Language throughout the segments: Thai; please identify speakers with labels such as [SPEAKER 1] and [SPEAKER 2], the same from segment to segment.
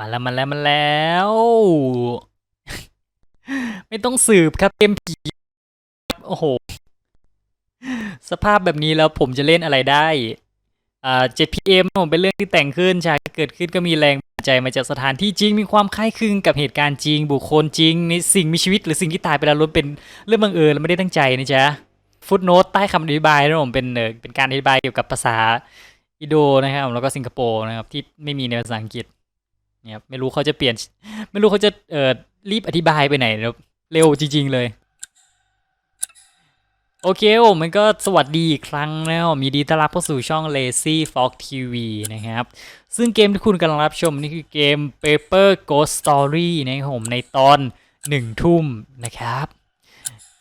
[SPEAKER 1] มาแล้วมาแล้วมาแล้ว ไม่ต้องสืบครับเกมผีโอ้โห สภาพแบบนี้แล้วผมจะเล่นอะไรได้อ่า 7pm ผมเป็นเรื่องที่แต่งขึ้นฉากเกิดขึ้นก็มีแรงใจมาจากสถานที่จริงมีความคล้ายคลึงกับเหตุการณ์จริง บุคคลจริงในสิ่งมีชีวิต หรือสิ่งที่ตายไปแล้วล้วนเป็นเรื่องบังเอิญและไม่ได้ตั้งใจนะจ๊ะฟุตโนตใต้คำอธิบายนะผมเป็นเออเป็นการอธิบายเกี่ยวกับภาษาอิโดนะครับแล้วก็สิงคโปร์นะครับที่ไม่มีในภาษาอังกฤษ เนี่ยครับไม่รู้เขาจะเปลี่ยน ไม่รู้เขาจะเอ่อรีบอธิบายไปไหนครับเร็วจริง ๆ เลย โอเคผมมันก็สวัสดีอีกครั้งนะผมยินดีต้อนรับเข้าสู่ช่อง Lazy Fox TV นะครับ ซึ่งเกมที่คุณกำลังรับชมนี่คือเกม Paper Ghost Story นะครับผมในตอนหนึ่งทุ่มนะครับ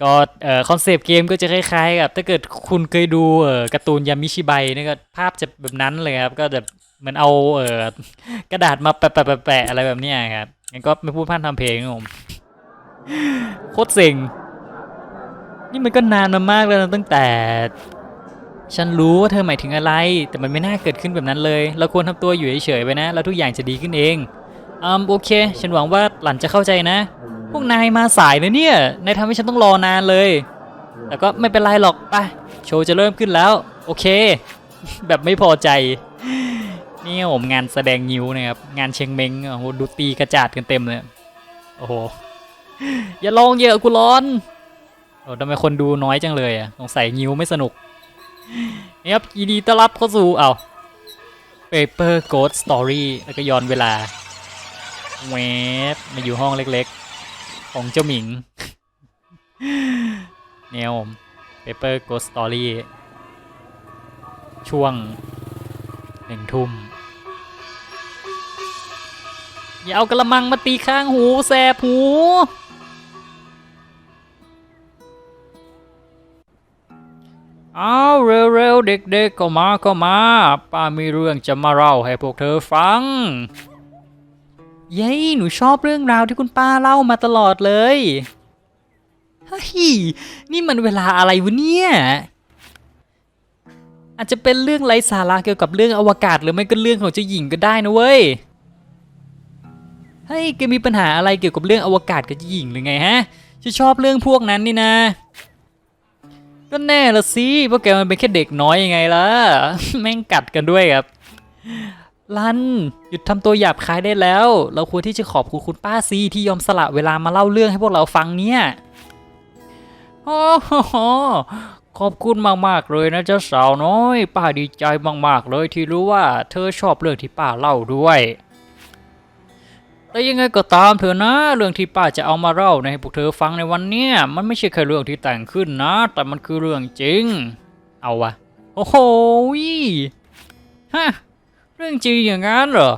[SPEAKER 1] ก็เอ่อคอนเซปต์เกมก็จะคล้ายๆกับถ้าเกิดคุณเคยดูเอ่อการ์ตูนยามิชิไบนี่ก็ภาพจะแบบนั้นเลยครับ ก็แบบ เหมือนเอาเออกระดาษมาแปะๆๆๆอะไรแบบนี้ครับงั้นก็ไม่พูดพร่ำทำเพลงผมโคตรเซ็งนี่มันก็นานมามากแล้วนะตั้งแต่ ฉันรู้ว่าเธอหมายถึงอะไร แต่มันไม่น่าเกิดขึ้นแบบนั้นเลย เราควรทำตัวอยู่เฉยๆไปนะ แล้วทุกอย่างจะดีขึ้นเองอืมโอเค ฉันหวังว่าหล่อนจะเข้าใจนะ พวกนายมาสายนะเนี่ย นายทำให้ฉันต้องรอนานเลย แต่ก็ไม่เป็นไรหรอกไปโชว์จะเริ่มขึ้นแล้ว โอเค แบบไม่พอใจ นี่ครับผมงานแสดงงิ้วนะครับ งานเชียงเมงโอ้โหดูตีกระจาดกันเต็มเลย โอ้โห อย่าลองเยอะกูร้อนโอ้ทำไมคนดูน้อยจังเลยอะสงสัยงิ้วไม่สนุกนี่ครับยินดีต้อนรับเข้าสู่เอา Paper Ghost Story แล้วก็ย้อนเวลาเวฟมาอยู่ห้องเล็กๆ ของเจ้าหมิงเนี่ยครับผม Paper Ghost Story ช่วงหนึ่งทุ่ม อย่าเอากระมังมาตีข้างหูแสบหู เอาเร็วๆเด็กๆก็มาก็มา ป้ามีเรื่องจะมาเล่าให้พวกเธอฟัง เย้หนูชอบเรื่องราวที่คุณป้าเล่ามาตลอดเลยเฮ้ยนี่มันเวลาอะไรวะเนี่ย อาจจะเป็นเรื่องไร้สาระเกี่ยวกับเรื่องอวกาศหรือไม่ก็เรื่องของเจ้าหญิงก็ได้นะเว้ย เฮ้ยแกมีปัญหาอะไรเกี่ยวกับเรื่องอวกาศกับจ้าหญิงหรือไงฮะฉันชอบเรื่องพวกนั้นนี่นะ ก็แน่ละสิเพราะแกมันเป็นแค่เด็กน้อยยังไงล่ะ แม่งกัดกันด้วยครับลันหยุดทำตัวหยาบคายได้แล้ว เราควรที่จะขอบคุณคุณป้าซีที่ยอมสละเวลามาเล่าเรื่องให้พวกเราฟังเนี่ยโอ้โหขอบคุณมากๆเลยนะเจ้าสาวน้อย ป้าดีใจมากๆเลยที่รู้ว่า เธอชอบเรื่องที่ป้าเล่าด้วย แต่ยังไงก็ตามเถอะนะ เรื่องที่ป้าจะเอามาเล่าให้พวกเธอฟังในวันเนี้ยมันไม่ใช่แค่เรื่องที่แต่งขึ้นนะ แต่มันคือเรื่องจริง เอาวะโอ้โหฮะเรื่องจริงอย่างนั้นเหรอ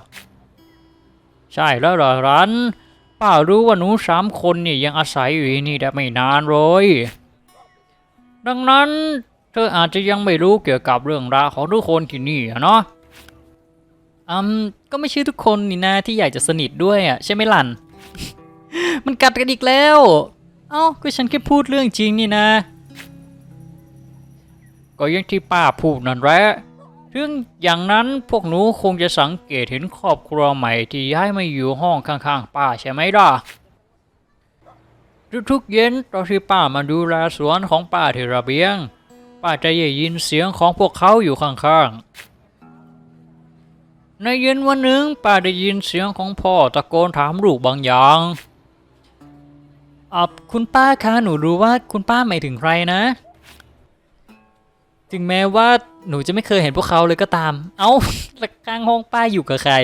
[SPEAKER 1] ใช่แล้วเหรอรันป้ารู้ว่าหนูสามคนนี่ยังอาศัยอยู่ที่นี่ได้ไม่นานเลยดังนั้นเธออาจจะยังไม่รู้เกี่ยวกับเรื่องราวของทุกคนที่นี่เนาะ อืมก็ไม่ใช่ทุกคนนี่นะที่อยากจะสนิทด้วยอะใช่ไหมลัน มันกัดกันอีกแล้ว เอ้าก็ฉันแค่พูดเรื่องจริงนี่นะ ก็ยังที่ป้าพูดนั่นแหละเรื่องอย่างนั้นพวกหนูคงจะสังเกตเห็นครอบครัวใหม่ที่ย้ายมาอยู่ห้องข้างๆป้าใช่ไหมล่ะทุกๆเย็นตอนที่ป้ามาดูแลสวนของป้าที่ระเบียง ป้าจะได้ยินเสียงของพวกเขาอยู่ข้างๆ ในเย็นวันหนึ่งป้าได้ยินเสียงของพ่อตะโกนถามลูกบางอย่างอะคุณป้าคะหนูรู้ว่าคุณป้าหมายถึงใครนะ ถึงแม้ว่าหนูจะไม่เคยเห็นพวกเขาเลยก็ตาม เอ้าแล้วข้างห้องป้าอยู่กับใคร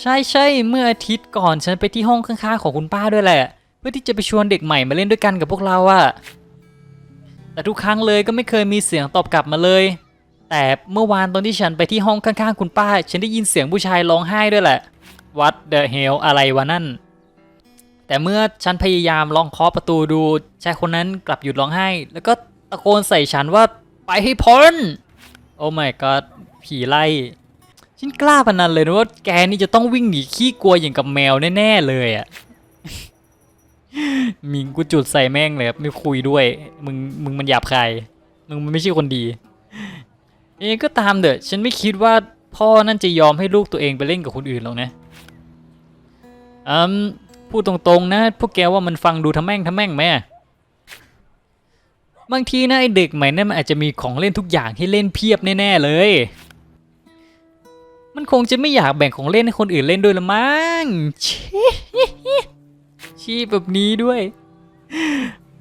[SPEAKER 1] ใช่ใช่เมื่ออาทิตย์ก่อนฉันไปที่ห้องข้างๆของคุณป้าด้วยแหละ เพื่อที่จะไปชวนเด็กใหม่มาเล่นด้วยกันกับพวกเราอะแต่ทุกครั้งเลยก็ไม่เคยมีเสียงตอบกลับมาเลย แต่เมื่อวานตอนที่ฉันไปที่ห้องข้างๆคุณป้า ฉันได้ยินเสียงผู้ชายร้องไห้ด้วยแหละ What the hell อะไรวะนั่น แต่เมื่อฉันพยายามลองเคาะประตูดูชายคนนั้นกลับหยุดร้องไห้ แล้วก็ตะโกนใส่ฉันว่าไปให้พ้น โอ้ my god ผีไล่ ฉันกล้าพนันเลยนะว่าแกนี่จะต้องวิ่งหนีขี้กลัวอย่างกับแมวแน่ๆเลยอะมิงกูจุดใส่แม่งเลยครับไม่คุยด้วย มึงมึงมันหยาบคายมึงมันไม่ใช่คนดี เองก็ตามเถอะฉันไม่คิดว่าพ่อนั่นจะยอมให้ลูกตัวเองไปเล่นกับคนอื่นหรอกนะอืมพูดตรงๆนะ พวกแกว่ามันฟังดูทำแม่งทำแม่งไหมบางทีนะไอเด็กใหม่นั่นมันอาจจะมีของเล่นทุกอย่างให้เล่นเพียบแน่ๆเลย มันคงจะไม่อยากแบ่งของเล่นให้คนอื่นเล่นด้วยละมั้งชี้ชี้แบบนี้ด้วย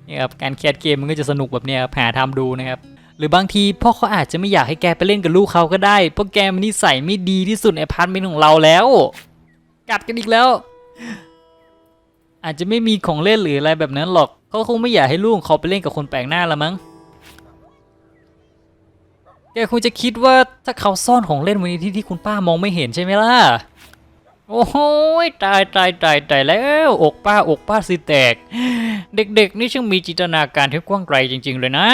[SPEAKER 1] นี่ครับการแคสเกมมันก็จะสนุกแบบนี้ครับหาทำดูนะครับ หรือบางทีพ่อเขาอาจจะไม่อยากให้แกไปเล่นกับลูกเขาก็ได้เพราะแกมันนิสัยไม่ดีที่สุดในพาร์ตเมนต์ของเราแล้ว กัดกันอีกแล้ว อาจจะไม่มีของเล่นหรืออะไรแบบนั้นหรอกเขาคงไม่อยากให้ลูกเขาไปเล่นกับคนแปลกหน้าละมั้งแกคงจะคิดว่าถ้าเขาซ่อนของเล่นไว้ในที่ที่คุณป้ามองไม่เห็นใช่ไหมล่ะ โอ้โหยตายตายตายตายแล้วอกป้าอกป้าสิแตก เด็กๆ นี่ช่างมีจินตนาการที่กว้างไกลจริง ๆ เลยนะ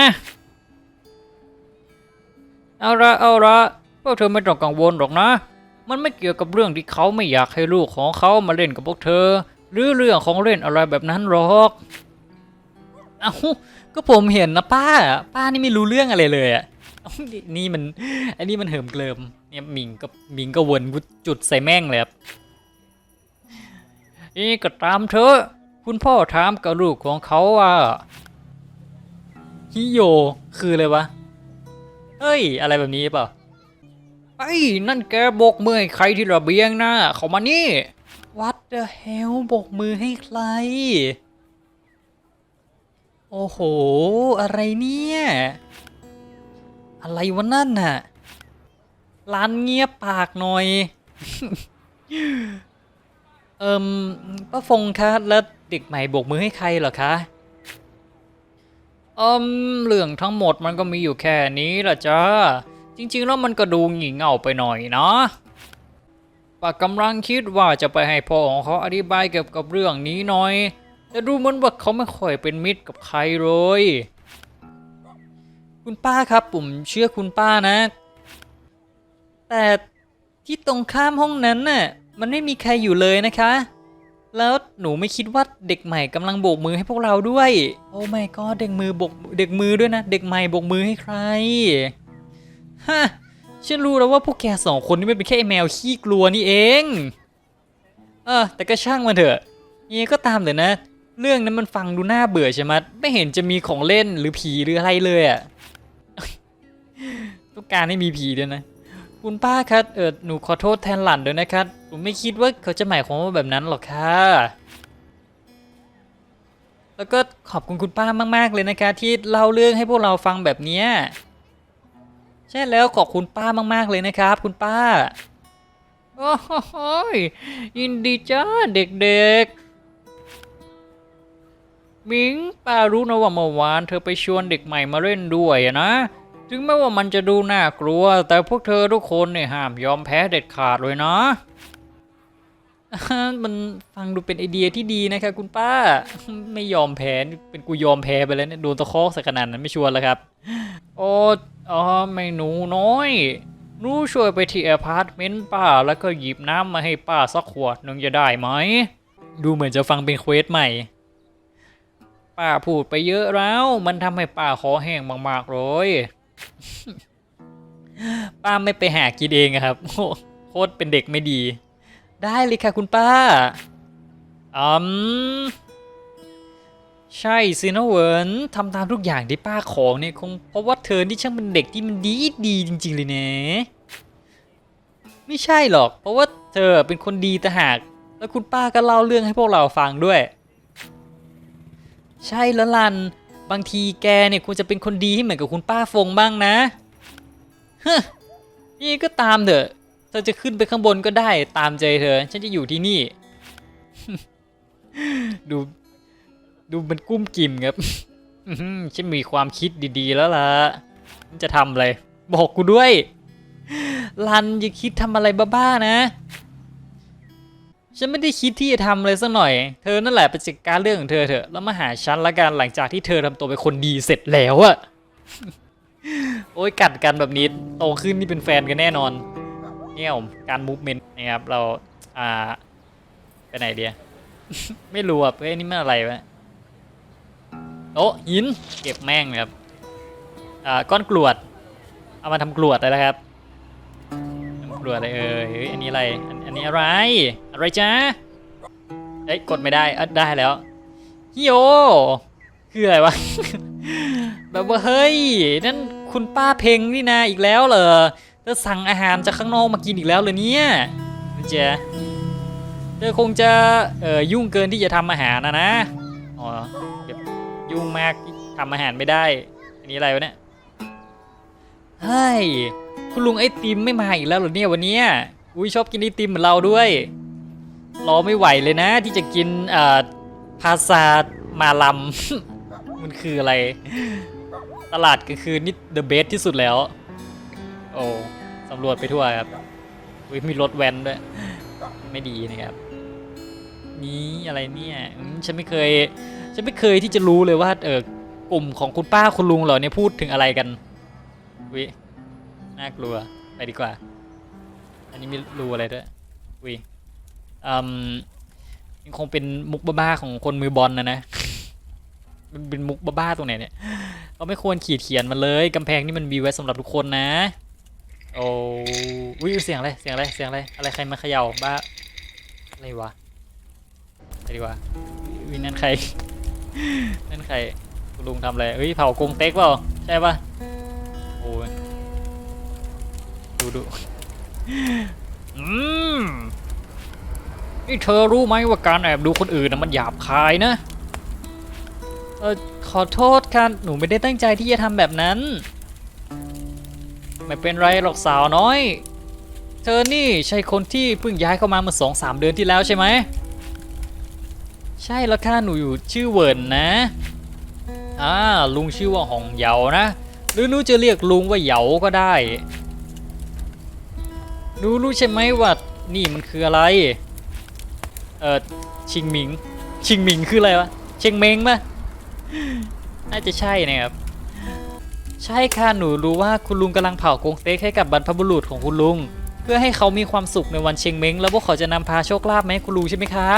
[SPEAKER 1] เอาละเอาละพวกเธอไม่ต้องกังวลหรอกนะ มันไม่เกี่ยวกับเรื่องที่เขาไม่อยากให้ลูกของเขามาเล่นกับพวกเธอ หรือเรื่องของเล่นอะไรแบบนั้นหรอกเอาก็ผมเห็นนะป้า ป้านี่ไม่รู้เรื่องอะไรเลยอะนี่มัน อันนี้มันเหิมเกลิมเนี่ยหมิงก็หมิงก็วนจุดใส่แม่งเลยครับนี่ก็ตามเธอคุณพ่อถามกับลูกของเขาว่าฮิโยคืออะไรวะ เฮ้ย อะไรแบบนี้เปล่าไอ้ยนั่นแกโบกมือให้ใครที่ระเบียงนะเขามานี่ What the hell โบกมือให้ใคร โอ้โห อะไรเนี่ย อะไรวะนั่นน่ะ ร้านเงียบปากหน่อย เอิมป้าฟงคะแล้วเด็กใหม่โบกมือให้ใครเหรอคะเอิมเรื่องทั้งหมดมันก็มีอยู่แค่นี้ล่ะจ้าจริง ๆ แล้วมันก็ดูหงี่เง่าไปหน่อยนะป้ากำลังคิดว่าจะไปให้พ่อของเขาอธิบายเกี่ยวกับเรื่องนี้หน่อย แต่ดูเหมือนว่าเขาไม่ค่อยเป็นมิตรกับใครเลย คุณป้าครับผมเชื่อคุณป้านะ แต่ที่ตรงข้ามห้องนั้นน่ะมันไม่มีใครอยู่เลยนะคะ แล้วหนูไม่คิดว่าเด็กใหม่กำลังโบกมือให้พวกเราด้วย โอ้ไม่ก็เด็กมือโบกเด็กมือด้วยนะ เด็กใหม่โบกมือให้ใครฮะฉันรู้แล้วว่าพวกแกสองคนนี่ไม่เป็นแค่แมวขี้กลัวนี่เอง เออ แต่ก็ช่างมันเถอะยังก็ตามเถอะนะ เรื่องนั้นมันฟังดูน่าเบื่อใช่ไหมไม่เห็นจะมีของเล่นหรือผีหรืออะไรเลยอะต้องการให้มีผีด้วยนะ คุณป้าครับเออหนูขอโทษแทนหลานด้วยนะครับหนูไม่คิดว่าเขาจะหมายความว่าแบบนั้นหรอกค่ะแล้วก็ขอบคุณคุณป้ามาก ๆ เลยนะคะที่เล่าเรื่องให้พวกเราฟังแบบนี้ใช่แล้วขอบคุณป้ามาก ๆ เลยนะครับ คุณป้า โอ้โหยินดีจ้าเด็กๆมิงป้ารู้นะว่าเมื่อวานเธอไปชวนเด็กใหม่มาเล่นด้วยนะ ถึงแม้ว่ามันจะดูน่ากลัว แต่พวกเธอทุกคนเนี่ยห้ามยอมแพ้เด็ดขาดเลยนะ มันฟังดูเป็นไอเดียที่ดีนะคะคุณป้า ไม่ยอมแพ้เป็นกูยอมแพ้ไปแล้วเนี่ยโดนตะคอกสักขนาดนั้นไม่ชวนแล้วครับ โอ้อ๋อไม่หนูน้อยหนูช่วยไปที่อพาร์ตเมนต์ป้า แล้วก็หยิบน้ำมาให้ป้าสักขวดหนึ่งจะได้ไหม ดูเหมือนจะฟังเป็นเควสใหม่ ป้าพูดไปเยอะแล้ว มันทำให้ป้าคอแห้งมากๆเลย ป้าไม่ไปหากินเองอะครับโคตรเป็นเด็กไม่ดี ได้เลยค่ะคุณป้าอืมใช่สินะเวิร์นทำตามทุกอย่างที่ป้าขอเนี่ยคงเพราะว่าเธอนี่ช่างเป็นเด็กที่มันดีดีจริง ๆ เลยเนะไม่ใช่หรอก เพราะว่าเธอเป็นคนดีแต่หาก แล้วคุณป้าก็เล่าเรื่องให้พวกเราฟังด้วย ใช่แล้วลัน บางทีแกเนี่ยควรจะเป็นคนดีให้เหมือนกับคุณป้าฟงบ้างนะฮนี่ก็ตามเถอะเธอจะขึ้นไปข้างบนก็ได้ตามใจเธอ ฉันจะอยู่ที่นี่ ดู ดูมันกุ้มกิ่มครับฉันมีความคิดดีๆแล้วล่ะจะทำอะไร บอกกูด้วย ลันอย่าคิดทำอะไรบ้าๆนะ ฉันไม่ได้คิดที่จะทำเลยสักหน่อย เธอนั่นแหละไปจัดการเรื่องของเธอเถอะ แล้วมาหาฉันละกันหลังจากที่เธอทำตัวเป็นคนดีเสร็จแล้วอะโอ้ยกัดกันแบบนี้โตขึ้นนี่เป็นแฟนกันแน่นอน เนี่ยผมการมูฟเมนต์นะครับเราอ่าไปไหนเดียไม่รู้อะเฮ้ยนี่มันอะไรวะโอ้หินเก็บแม่งครับอ่าก้อนกรวด เอามาทำกรวดได้แล้วครับ รัวอะไรเอ่ยเฮ้ยอันนี้อะไรอันอันนี้อะไร อะไรจ๊ะเอ้ยกดไม่ได้อะได้แล้วฮิโยคืออะไรวะ แบบว่าเฮ้ยนั่นคุณป้าเพงนี่นาอีกแล้วเหรอเธอสั่งอาหารจากข้างนอกมากินอีกแล้วเหรอเนี่ยเจ๊เธอคงจะเอ่อยุ่งเกินที่จะทำอาหารนะนะอ๋อแบบยุ่งมากทำอาหารไม่ได้ อันนี้อะไรวะเนี่ยเฮ้ย คุณลุงไอติมไม่มาอีกแล้วเหรอเนี่ยวันนี้อุ้ยชอบกินไอติมเหมือนเราด้วยรอไม่ไหวเลยนะ ที่จะกินเอ่อภาษามาลำ มันคืออะไร ตลาดก็คือนี่ the best ที่สุดแล้ว โอ้สำรวจไปทั่วครับอุ๊ยมีรถแวนด้วย ไม่ดีนะครับ นี่อะไรเนี่ยฉันไม่เคย ฉันไม่เคยที่จะรู้เลยว่า เออกลุ่มของคุณป้าคุณลุงเหล่านี้พูดถึงอะไรกันวิ น่ากลัว ไปดีกว่า อันนี้ม่รู้อะไรด้วยวิอืมยังคงเป็นมุกบ้าๆของคนมือบอลนะนะมันเป็นมุกบ้าๆตรงไหนเนี่ยเราไม่ควรขีดเขียนมันเลยกำแพงนี่มันมีไว้สำหรับทุกคนนะ โอ้อุ้ยเสียงอะไรเสียงอะไรเสียงอะไรอะไรใครมาเขย่าบ้าอะไรวะไปดีกว่าวินั่นใครนั่นใครลุงทำอะไรเฮ้ยเผากรงเต็กเปล่าใช่ปะโอ้ย ดูดูอืมนี่เธอรู้ไหมว่าการแอบดูคนอื่นนะมันหยาบคายนะ เออขอโทษค่ะหนูไม่ได้ตั้งใจที่จะทำแบบนั้น ไม่เป็นไรหรอกสาวน้อย เธอนี่ใช่คนที่เพิ่งย้ายเข้ามาเมื่อสองสามเดือนที่แล้วใช่ไหม ใช่แล้วค่ะหนูอยู่ชื่อเวิร์นนะอ่าลุงชื่อว่าหองเหยานะ หรือหนูจะเรียกลุงว่าเหยาก็ได้ หนูรู้ใช่ไหมว่านี่มันคืออะไร เออชิงหมิง ชิงหมิงคืออะไรวะ เชงเมงปะน่าจะใช่นะครับ ใช่ค่ะหนูรู้ว่าคุณลุงกำลังเผากงเต็กให้กับบรรพบุรุษของคุณลุง เพื่อให้เขามีความสุขในวันเชงเม้งแล้วพวกเขาจะนำพาโชคลาภมาให้คุณลุงใช่ไหมคะ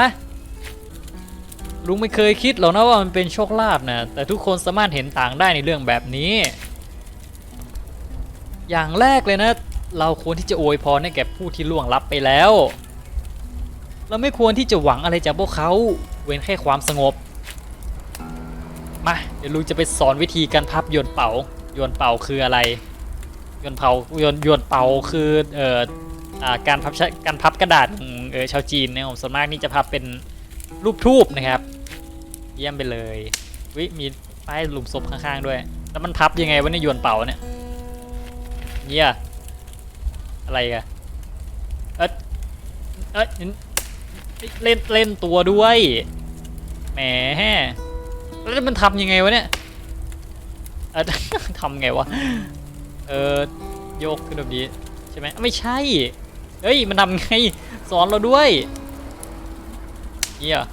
[SPEAKER 1] ลุงไม่เคยคิดหรอกนะว่ามันเป็นโชคลาภนะแต่ทุกคนสามารถเห็นต่างได้ในเรื่องแบบนี้ อย่างแรกเลยนะ เราควรที่จะอวยพรให้แก่ผู้ที่ล่วงลับไปแล้ว เราไม่ควรที่จะหวังอะไรจากพวกเขา เว้นแค่ความสงบ มา เดี๋ยวลุงจะไปสอนวิธีการพับโยนเป่าโยนเป่าคืออะไรโยนเป่าโยนโยนเป่าคือเอ่อาการพับการพับกระดาษของเออชาวจีนนะผมส่วนมากนี่จะพับเป็นรูปทูบนะครับ เยี่ยมไปเลยวิมีป้ายหลุมศพข้างๆด้วย แล้วมันพับยังไงวะเนี่ยโยนเป่าเนี่ยเนี่ย อะไรกันเอ๊ะเอ๊ะเล่นเล่นตัวด้วยแหมแล้วมันทำยังไงวะเนี่ยเออทำไงวะเออโยกขึ้นแบบนี้ใช่ไหมไม่ใช่เฮ้ยมันทำไงสอนเราด้วยนี่อะ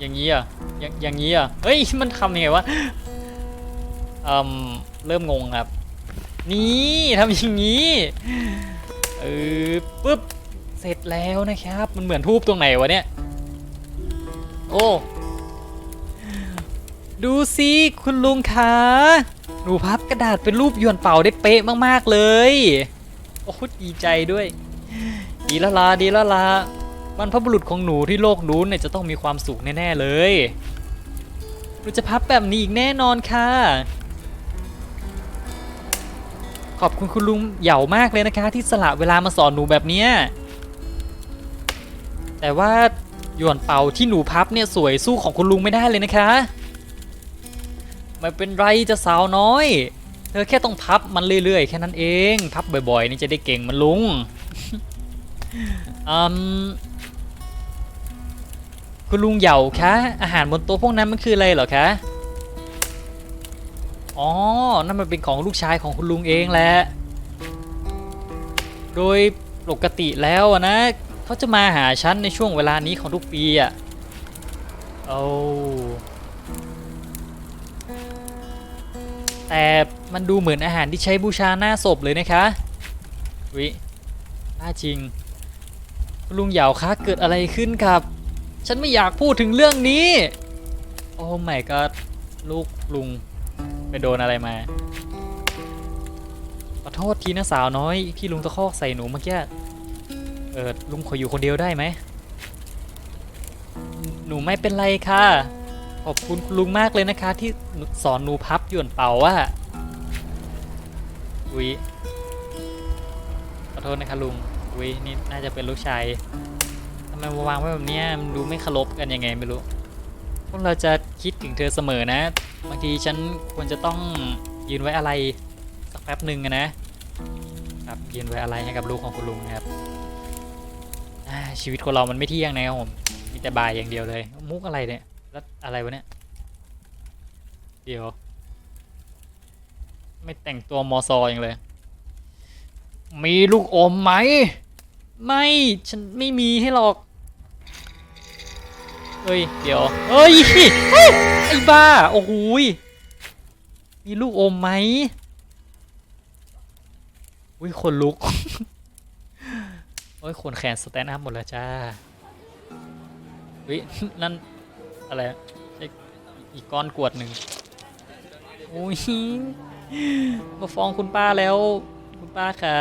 [SPEAKER 1] อย่างนี้อะอย่างอย่างนี้อะเฮ้ยมันทำยังไงวะอืมเริ่มงงครับ นี่ทำอย่างนี้เออปุ๊บเสร็จแล้วนะครับ มันเหมือนทูบตรงไหนวะเนี่ย โอ้ดูสิคุณลุงคะหนูพับกระดาษเป็นรูปยวนเป่าได้เป๊ะมากๆเลย โอ้โหดีใจด้วย ดีล้วล่ะดีล้วล่ะบรรพบุรุษของหนูที่โลกนู้นเนี่ยจะต้องมีความสุขแน่ๆเลยหนูจะพับแบบนี้อีกแน่นอนค่ะ ขอบคุณคุณลุงเหย่ามากเลยนะคะ ที่สละเวลามาสอนหนูแบบเนี้ยแต่ว่าหยวนเป่าที่หนูพับเนี่ยสวยสู้ของคุณลุงไม่ได้เลยนะคะไม่เป็นไรจะสาวน้อย เธอแค่ต้องพับมันเรื่อยๆ แค่นั้นเอง พับบ่อยๆ นี่จะได้เก่งมันลุงอืมคุณลุงเหย่าคะอาหารบนโต๊ะพวกนั้นมันคืออะไรเหรอคะ อ๋อ นั่นมันเป็นของลูกชายของคุณลุงเองแหละ โดยปกติแล้วนะ เขาจะมาหาฉันในช่วงเวลานี้ของทุกปีอะโอ้แต่มันดูเหมือนอาหารที่ใช้บูชาหน้าศพเลยนะคะ วิน่าจริงคุณลุงเหยาวคะเกิดอะไรขึ้นครับ ฉันไม่อยากพูดถึงเรื่องนี้ โอ้ไม่ก็ลูกลุง ไปโดนอะไรมาตอโทษทีนะสาวน้อย ที่ลุงตะคอกใส่หนูเมื่อกี้ เออลุงขออยู่คนเดียวได้ไหม หนูไม่เป็นไรค่ะ ขอบคุณลุงมากเลยนะคะ ที่สอนหนูพับหยวนเป่าว่าอุ้ยขอโทษนะคะลุง อุ้ยนี่น่าจะเป็นลูกชายทำไมวางไว้แบบนี้มันดูไม่เคารพกันยังไงไม่รู้ พวกเราจะคิดถึงเธอเสมอนะบางทีฉันควรจะต้องยืนไว้อะไรสักแป๊บหนึ่งนะครับยืนไว้อะไรให้กับลูกของคุณลุงนะครับชีวิตคนเรามันไม่เที่ยงนะครับผมมีแต่บายอย่างเดียวเลย มุกอะไรเนี่ยแล้วอะไรวะเนี่ยเดี๋ยว ไม่แต่งตัวมอซออย่างเลย มีลูกอมไหม ไม่ ฉันไม่มีให้หรอก เฮ้ย เดี๋ยวเฮ้ย ไอ้บ้า โอ้โหยมีลูกอมไหมอุ้ยคนลุก โอ้ยคนแขนสแตนด์อัพหมดแล้วจ้าเฮ้ยนั่น อะไรอะอีกก้อนกวดหนึ่งโอ้ยมาฟ้องคุณป้าแล้ว คุณป้าขา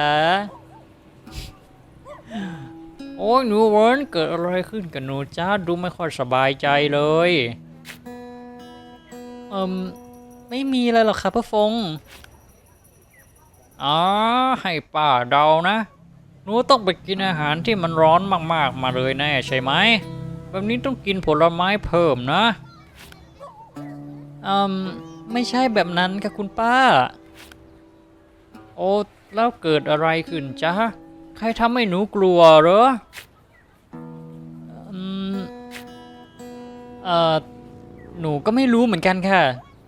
[SPEAKER 1] โอ้ยหนูเวิร์นเกิดอะไรขึ้นกับหนูจ้าดูไม่ค่อยสบายใจเลยเอืมไม่มีอะไรหรอกครับพ่อฟงอ๋อให้ป้าเดานะหนูต้องไปกินอาหารที่มันร้อนมากๆมาเลยแน่ใช่ไหมแบบนี้ต้องกินผลไม้เพิ่มนะอืมไม่ใช่แบบนั้นค่ะคุณป้า โอ้แล้วเกิดอะไรขึ้นจ๊ะ ใครทำให้หนูกลัวเหรออืมเอ่อหนูก็ไม่รู้เหมือนกันค่ะ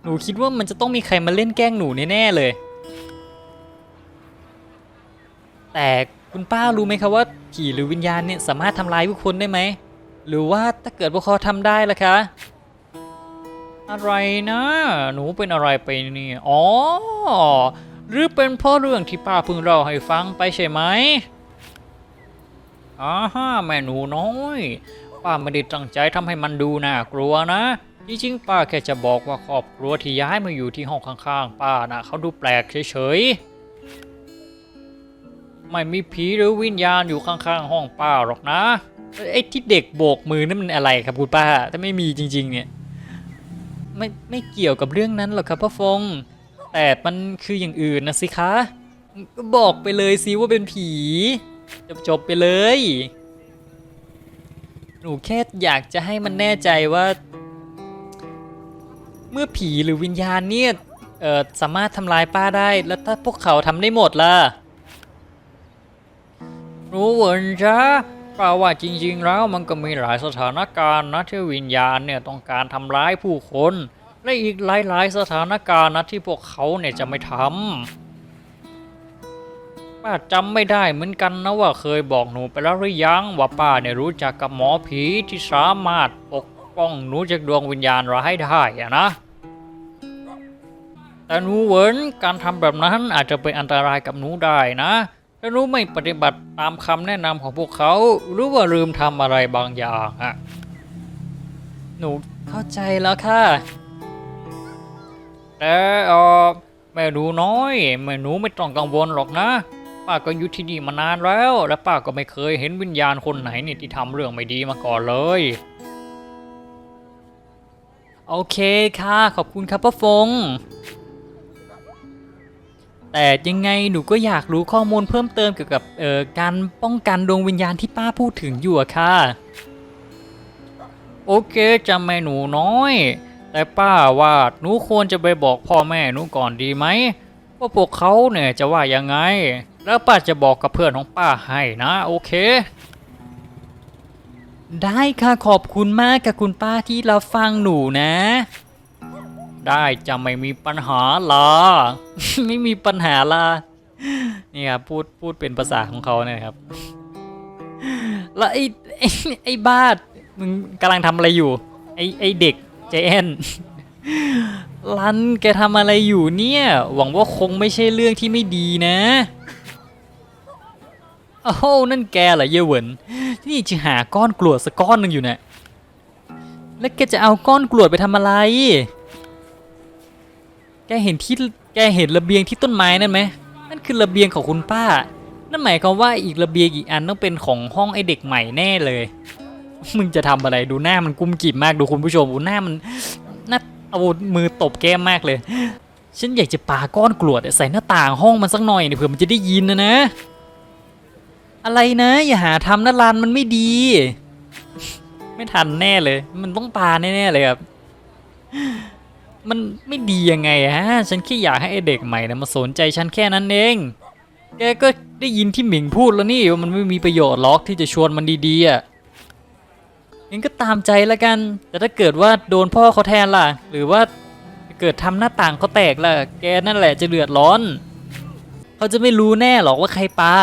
[SPEAKER 1] หนูคิดว่ามันจะต้องมีใครมาเล่นแกล้งหนูแน่ๆเลย แต่คุณป้ารู้ไหมคะว่าผีหรือวิญญาณเนี่ยสามารถทำร้ายผู้คนได้ไหม หรือว่าถ้าเกิดพวกเขาทำได้ล่ะคะ อะไรนะ หนูเป็นอะไรไปเนี่ยอ๋อ หรือเป็นเพราะเรื่องที่ป้าเพิ่งเล่าให้ฟังไปใช่ไหม อาฮ่าแม่หนูน้อยป้าไม่ได้ตั้งใจทำให้มันดูน่ากลัวนะจริงๆป้าแค่จะบอกว่าครอบครัวที่ย้ายมาอยู่ที่ห้องข้างๆ ป้านะ่ะเขาดูแปลกเฉยๆ ไม่มีผีหรือวิญญาณอยู่ข้างๆ ห้องป้าหรอกนะไอ้ที่เด็กโบกมือนั่นมันอะไรครับคุณป้าถ้าไม่มีจริง ๆ เนี่ยไม่ไม่เกี่ยวกับเรื่องนั้นหรอกครับพ่อฟง แต่มันคืออย่างอื่นนะสิคะ ก็บอกไปเลยสิว่าเป็นผี จบจบไปเลย หนูแค่อยากจะให้มันแน่ใจว่า เมื่อผีหรือวิญญาณเนี่ยเอ่อสามารถทำลายป้าได้ แล้วถ้าพวกเขาทำได้หมดล่ะ รู้เหมือนจ้าป้าว่าจริงๆแล้วมันก็มีหลายสถานการณ์นะที่วิญญาณเนี่ยต้องการทำร้ายผู้คน และอีกหลายๆสถานการณ์นะที่พวกเขาเนี่ยจะไม่ทำ ป้าจำไม่ได้เหมือนกันนะว่าเคยบอกหนูไปแล้วหรือยังว่าป้าเนี่ยรู้จักกับหมอผีที่สามารถปกป้องหนูจากดวงวิญญาณร้ายได้อะนะ แต่หนูเวินการทำแบบนั้นอาจจะเป็นอันตรายกับหนูได้นะถ้าหนูไม่ปฏิบัติตามคำแนะนำของพวกเขาหรือว่าลืมทำอะไรบางอย่างอะหนูเข้าใจแล้วค่ะแต่เออแม่หนูน้อยแม่หนูไม่ต้องกังวลหรอกนะ ป้าก็อยู่ที่นี่มานานแล้ว และป้าก็ไม่เคยเห็นวิญญาณคนไหนนี่ที่ทำเรื่องไม่ดีมาก่อนเลย โอเคค่ะ ขอบคุณครับป้าฟง แต่ยังไงหนูก็อยากรู้ข้อมูลเพิ่มเติมเกี่ยวกับเอ่อการป้องกันดวงวิญญาณที่ป้าพูดถึงอยู่อะค่ะ โอเคจำแม่หนูน้อย แต่ป้าว่าหนูควรจะไปบอกพ่อแม่หนูก่อนดีไหมว่าพวกเขาเนี่ยจะว่ายังไง แล้วป้าจะบอกกับเพื่อนของป้าให้นะโอเค ได้ค่ะขอบคุณมากกับคุณป้าที่รับฟังหนูนะ ได้จะไม่มีปัญหาละไม่มีปัญหาละนี่ครับพูดพูดเป็นภาษาของเขาเนี่ยครับ แล้วไอ้ไอ้ไอ้บ้ามึงกำลังทำอะไรอยู่ ไอ้ไอ้เด็กใจแอนลันแกทำอะไรอยู่เนี่ย หวังว่าคงไม่ใช่เรื่องที่ไม่ดีนะโอ้โนั่นแกเหรอเยเวินนี่จะหาก้อนกรวดสักก้อนหนึ่งอยู่เนี่ยแล้วแกจะเอาก้อนกรวดไปทำอะไร แกเห็นที่แกเห็นระเบียงที่ต้นไม้นั่นไหมนั่นคือระเบียงของคุณป้า นั่นหมายความว่าอีกระเบียงอีกอันต้องเป็นของห้องไอเด็กใหม่แน่เลย มึงจะทำอะไรดูหน้ามันกุ้มกิ่มมากดูคุณผู้ชมดูหน้ามันน่าเอามือตบแก้มมากเลย ฉันอยากจะปาก้อนกรวดใส่หน้าต่างห้องมันสักหน่อยเนี่ยเผื่อมันจะได้ยินนะนะ อะไรนะ อย่าหาทำนะลานมันไม่ดี ไม่ทันแน่เลย มันต้องปาแน่ๆเลยครับ มันไม่ดียังไงฮะ ฉันแค่อยากให้ไอเด็กใหม่นะมาสนใจฉันแค่นั้นเอง แกก็ได้ยินที่หมิงพูดแล้วนี่ว่ามันไม่มีประโยชน์หรอกที่จะชวนมันดีๆอะงั้นก็ตามใจแล้วกัน แต่ถ้าเกิดว่าโดนพ่อเขาแทนล่ะ หรือว่าเกิดทำหน้าต่างเขาแตกล่ะ แกนั่นแหละจะเดือดร้อน เขาจะไม่รู้แน่หรอกว่าใครปา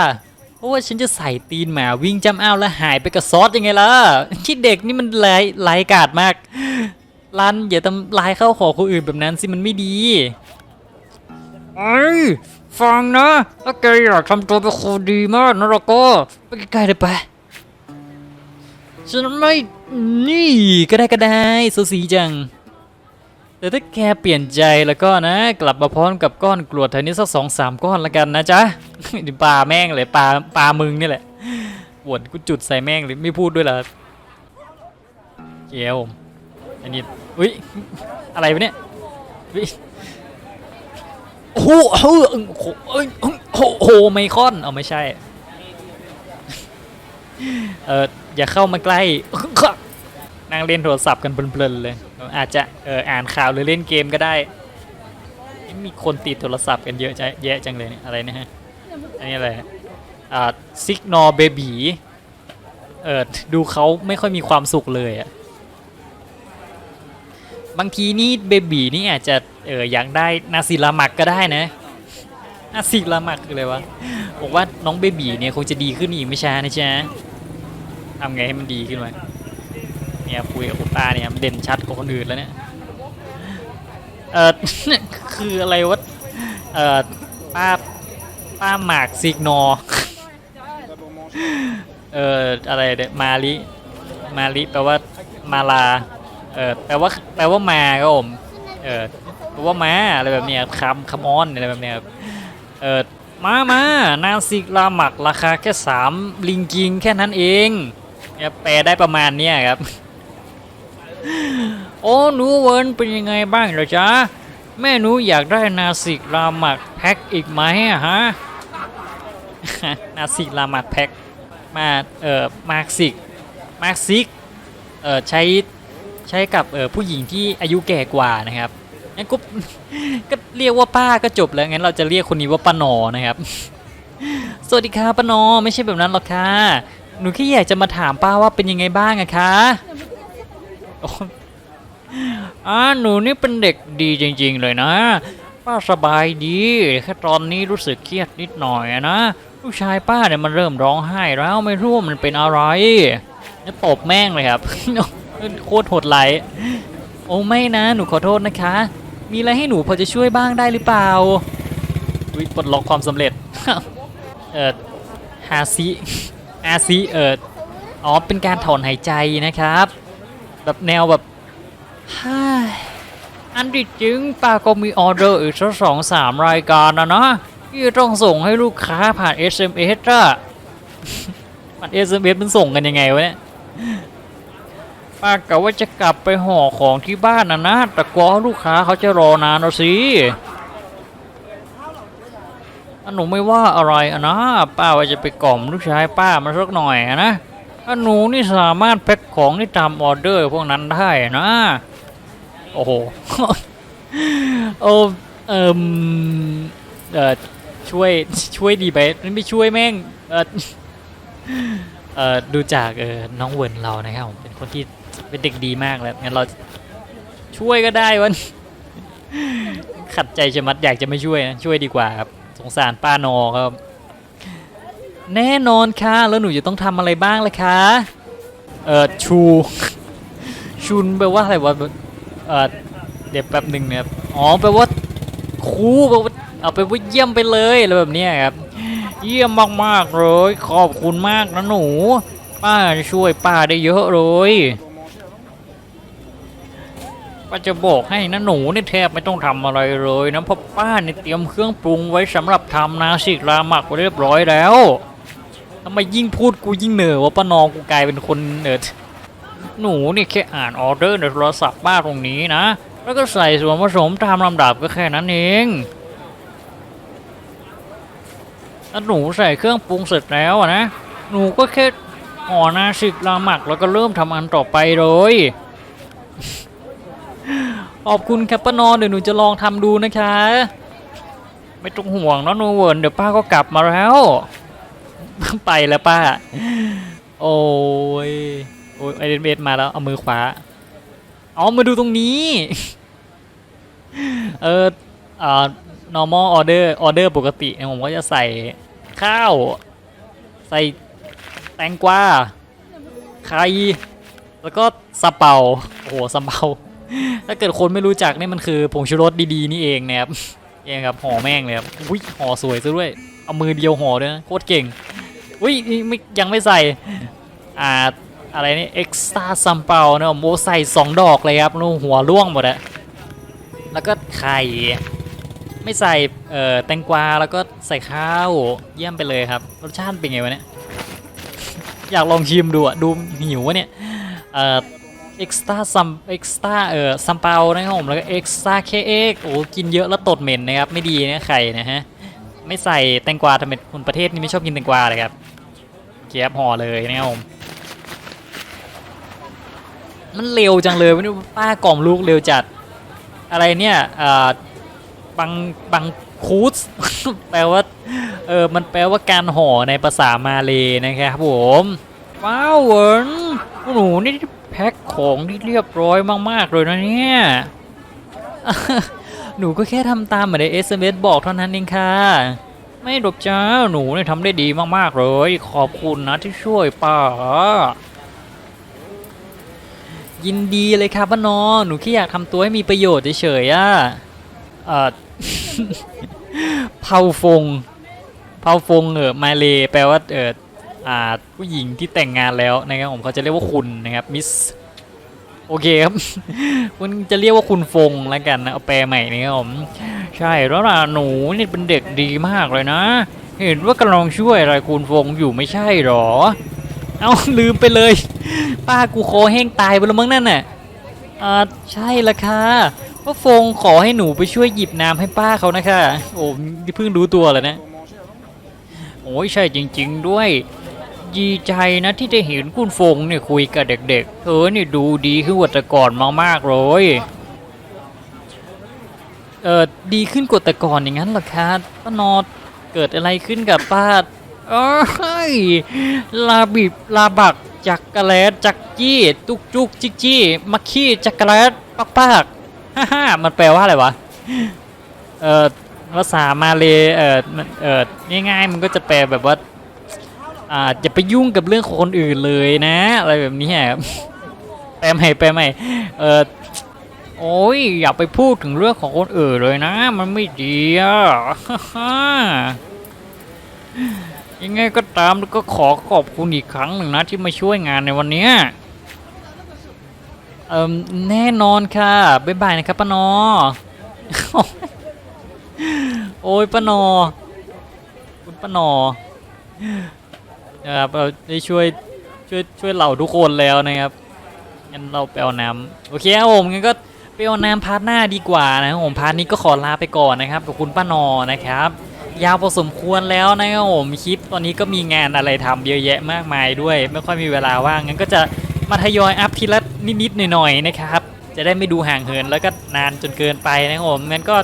[SPEAKER 1] เพราะว่าฉันจะใส่ตีนหมาวิ่งจำอ้าวแล้วหายไปกับซอสยังไงล่ะที่เด็กนี่มันไร้ไร้กาดมากรันอย่าทำลายเข้าของคนอื่นแบบนั้นสิมันไม่ดีไอ้ยฟังนะถ้าแกอยากทำตัวเป็นคนดีมากนะเราก็ไปใกล้ๆเลยไปฉันไม่นี่ก็ได้ก็ได้สูสีจัง แต่ถ้าแกเปลี่ยนใจแล้วก็นะ กลับมาพร้อมกับก้อนกรวดแถวนี้สักสองสามก้อนละกันนะจ๊ะปลาแม่งเลยปลาปลามึงนี่แหละปวดกูจุดใส่แม่งเลยไม่พูดด้วยเหรอเกียวอันนี้อุ้ยอะไรวะเนี่ยอุ๊ยโอ้โหเฮ้ยโอ้โหเอ้ยโอ้โหโอ้โหไมคอนเอาไม่ใช่เอออย่าเข้ามาใกล้ นั่งเล่นโทรศัพท์กันเพลินๆเลย อาจจะเอออ่านข่าวหรือเล่นเกมก็ได้ มีคนติดโทรศัพท์กันเยอะจะแยะจังเลยเนี่ยอะไรนะฮะ อันนี้อะไรอ่าซิกนอเบบีเออดูเขาไม่ค่อยมีความสุขเลยอะบางทีนี่เบบีนี่อาจจะเอออยากได้นาซิลามักก็ได้นะนาซิลามักคืออะไรวะบอกว่าน้องเบบีเนี่ยคงจะดีขึ้นอีกไม่ช้านะจ๊ะทำไงให้มันดีขึ้นมา เนี่ยคุยกับคุณป้าเนี่ยมันเด่นชัดกว่าคนอื่นแล้วเนี่ยเออคืออะไรวะเออป้าป้าหมากซิกนอเอออะไรเดมาลิมาลิแปลว่ามาลาเออแปลว่าแปลว่ามาครับผมเออแปลว่ามาอะไรแบบเนี้ยคำคำออนอะไรแบบเนี้ยเออมามานาซิกลาหมักราคาแค่สามลิงกิงแค่นั้นเองเนี่ยแปลได้ประมาณเนี้ยครับ โอ้หนูเวิร์นเป็นยังไงบ้างเหรอจ๊ะ แม่หนูอยากได้นาสิกราหมักแพ็คอีกไหมอะฮะ นาสิกราหมักแพ็คมาเอ่อมาซิกมากซิกเอ่อใช้ใช้กับเอ่อผู้หญิงที่อายุแก่กว่านะครับงั้นก็ก็เรียกว่าป้าก็จบแล้วงั้นเราจะเรียกคนนี้ว่าป้านอนะครับ สวัสดีค่ะป้านอไม่ใช่แบบนั้นหรอกค่ะหนูแค่อยากจะมาถามป้าว่าเป็นยังไงบ้างอะคะ อ้อ่าหนูนี่เป็นเด็กดีจริง ๆ เลยนะ ป้าสบายดีแค่ตอนนี้รู้สึกเครียดนิดหน่อยนะลูกชายป้าเนี่ยมันเริ่มร้องไห้แล้วไม่รู้ว่ามันเป็นอะไรเนี่ยตบแม่งเลยครับ โคตรโหดไหลโอ้ไม่นะ หนูขอโทษนะคะ มีอะไรให้หนูพอจะช่วยบ้างได้หรือเปล่าอุ๊ยปลดล็อกความสำเร็จ เออฮาซิฮาซิเอออ๋อเป็นการถอนหายใจนะครับ แบบแนวแบบฮ่าอันที่จริงป้าก็มีออเดอร์อีกสักสองสามรายการนะนะที่ต้องส่งให้ลูกค้าผ่าน SMS อะผ่าน SMS มันส่งกันยังไงวะเนี่ยป้ากะว่าจะกลับไปห่อของที่บ้านนะนะแต่กลัวลูกค้าเขาจะรอนานเอาสิอันหนูไม่ว่าอะไรอนะป้าว่าจะไปกล่อมลูกชายป้ามาสักหน่อยนะ หนูนี่สามารถแพ็คของที่ตามออเดอร์พวกนั้นได้นะ โอ้โหโอ้เอิมเออช่วยช่วยดีไปไม่ช่วยแม่งเออเออดูจากเออน้องเวิร์นเรานะครับผมเป็นคนที่เป็นเด็กดีมากแล้วงั้นเราช่วยก็ได้วันขัดใจจะมัดอยากจะไม่ช่วยนะช่วยดีกว่าครับสงสารป้านอครับ แน่นอนค่ะ แล้วหนูจะต้องทำอะไรบ้างล่ะคะเอ่อชู ชุนแปลว่าอะไรวะเอ่อเดี๋ยวแป๊บหนึ่งนะครับอ๋อแปลว่าครูแปลว่าเอาไปว่าเยี่ยมไปเลยอะไรแบบนี้ครับ เยี่ยมมากๆเลยขอบคุณมากนะหนู ป้าช่วยป้าได้เยอะเลยป้าจะบอกให้นะหนูนี่แทบไม่ต้องทำอะไรเลยนะเพราะป้าเนี่ยเตรียมเครื่องปรุงไว้สำหรับทำนาสิกราหมักไว้เรียบร้อยแล้ว ทำไมยิ่งพูดกูยิ่งเหนื่อยว่าป้านองกูกลายเป็นคนเนิร์ดหนูนี่แค่อ่านออเดอร์ในโทรศัพท์ป้าตรงนี้นะ แล้วก็ใส่ส่วนผสมตามลำดับก็แค่นั้นเองถ้าหนูใส่เครื่องปรุงเสร็จแล้วนะ หนูก็แค่ห่อนาสิกราหมักแล้วก็เริ่มทำอันต่อไปเลยขอบคุณครับป้านอนเดี๋ยวหนูจะลองทำดูนะคะ ไม่ต้องห่วงนะหนูเวิร์นเดี๋ยวป้าก็กลับมาแล้ว ไปแล้วป้า โอ้ยโอ้ยไอเดนเบสมาแล้วเอามือขวาเอามาดูตรงนี้ เอออ่า normal order order ปกติผมก็จะใส่ข้าว ใส่แตงกวาไข่แล้วก็สะเปาโอ้โหสะเปาถ้าเกิดคนไม่รู้จักนี่มันคือผงชูรสดีๆนี่เองนะครับเองครับห่อแม่งเลยครับอุ้ยห่อสวยซะด้วย เอามือเดียวห่อด้วยนะโคตรเก่ง อุ้ยไม่ยังไม่ใส่อ่าอะไรนี่เอ็กซ์ตาซัมเปานะโมใส่สองดอกเลยครับนู่หัวร่วงหมดอะแล้วก็ไข่ไม่ใส่เอ่อแตงกวาแล้วก็ใส่ข้าวเยี่ยมไปเลยครับ รสชาติเป็นไงวะเนี่ยอยากลองชิมดูอะดูหิววะเนี่ยเอ่อเอ็กซ์ตาซัมเอ็กซ์ตาเอ่อซัมเปานะครับผมแล้วก็เอ็กซ์ตาเคเอ็กโอ้กินเยอะแล้วตดเหม็นนะครับไม่ดีนะไข่นะฮะ ไม่ใส่แตงกวาทำไมคนประเทศนี้ไม่ชอบกินแตงกวาเลยครับเกียบห่อเลยนะครับผมมันเร็วจังเลยไม่รู้ป้ากล่อมลูกเร็วจัด อะไรเนี่ยเอ่อบังบังคูสแปลว่าเออมันแปลว่าการห่อในภาษามาเลยนะครับผมว้าวเวินหนูนี่แพ็คของที่เรียบร้อยมาก ๆ เลยนะเนี่ย หนูก็แค่ทำตามเหมือนใน SMS บอกเท่านั้นเองค่ะ ไม่หรอกจ้าหนูเนี่ยทำได้ดีมากๆเลย ขอบคุณนะที่ช่วยป้ายินดีเลยครับป้านอหนูแค่อยากทำตัวให้มีประโยชน์เฉยๆอะเออเผาฟงเผาฟงเออมาเลแปลว่าเอออ่าผู้หญิงที่แต่งงานแล้วนะครับผมเขาจะเรียกว่าคุณนะครับมิส โอเคครับ คุณจะเรียกว่าคุณฟงแล้วกันนะเอาแปลใหม่นะครับผมใช่แล้วล่ะหนูนี่เป็นเด็กดีมากเลยนะ เห็นว่ากำลังช่วยอะไรคุณฟงอยู่ไม่ใช่หรอ เอาลืมไปเลย ป้ากูคอแห้งตายไปแล้วมั้งนั่นน่ะอ่าใช่ละค่ะว่าฟงขอให้หนูไปช่วยหยิบน้ำให้ป้าเขานะคะโอ้นี่เพิ่งรู้ตัวเลยนะโอ้ยใช่จริง ๆ ด้วย ดีใจนะที่ได้เห็นคุณฟงเนี่ยคุยกับเด็กๆ เธอนี่ดูดีขึ้นกว่าแต่ก่อนมากๆเลย เออดีขึ้นกว่าแต่ก่อนอย่างนั้นเหรอคะป้านอดเกิดอะไรขึ้นกับป้าเอ้ยลาบิบลาบักจักกะแลดจักจี้ตุกจุกจิกจี้มักขี้จักกะแลดปักปากฮ่าฮ่ามันแปลว่าอะไรวะ เออภาษามาเลยเออเออง่ายๆมันก็จะแปลแบบว่า อ่าอย่าไปยุ่งกับเรื่องของคนอื่นเลยนะ อะไรแบบนี้ครับแปลใหม่แปลใหม่เออโอ้ยอย่าไปพูดถึงเรื่องของคนอื่นเลยนะ มันไม่ดีอะยังไงก็ตามก็ขอขอบคุณอีกครั้งหนึ่งนะ ที่มาช่วยงานในวันนี้เอ่มแน่นอนค่ะ บ๊ายบายนะครับป้านอ โอ้ยป้านอ คุณป้านอ นะครับเราได้ช่วยช่วยช่วยเหล่าทุกคนแล้วนะครับงั้นเราไปเอาน้ำโอเคครับผมงั้นก็ไปเอาน้ำพาร์ทหน้าดีกว่านะครับผมพาร์ทนี้ก็ขอลาไปก่อนนะครับกับคุณป้านอนะครับ ยาวพอสมควรแล้วนะครับผมคลิปตอนนี้ก็มีงานอะไรทำเยอะแยะมากมายด้วย ไม่ค่อยมีเวลาว่างงั้นก็จะมาทยอยอัพทีละนิดๆหน่อยๆนะครับ จะได้ไม่ดูห่างเหินแล้วก็นานจนเกินไปนะครับผมงั้นก็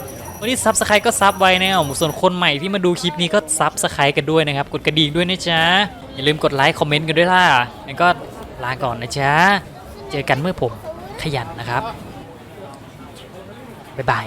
[SPEAKER 1] วันนี้ซับสไครต์ก็ซับไว้นะครับส่วนคนใหม่ที่มาดูคลิปนี้ก็ซับสไครต์กันด้วยนะครับ กดกระดิ่งด้วยนะจ๊ะ อย่าลืมกดไลค์คอมเมนต์กันด้วยล่ะงั้นก็ลาก่อนนะจ๊ะ เจอกันเมื่อผมขยันนะครับ บ๊ายบาย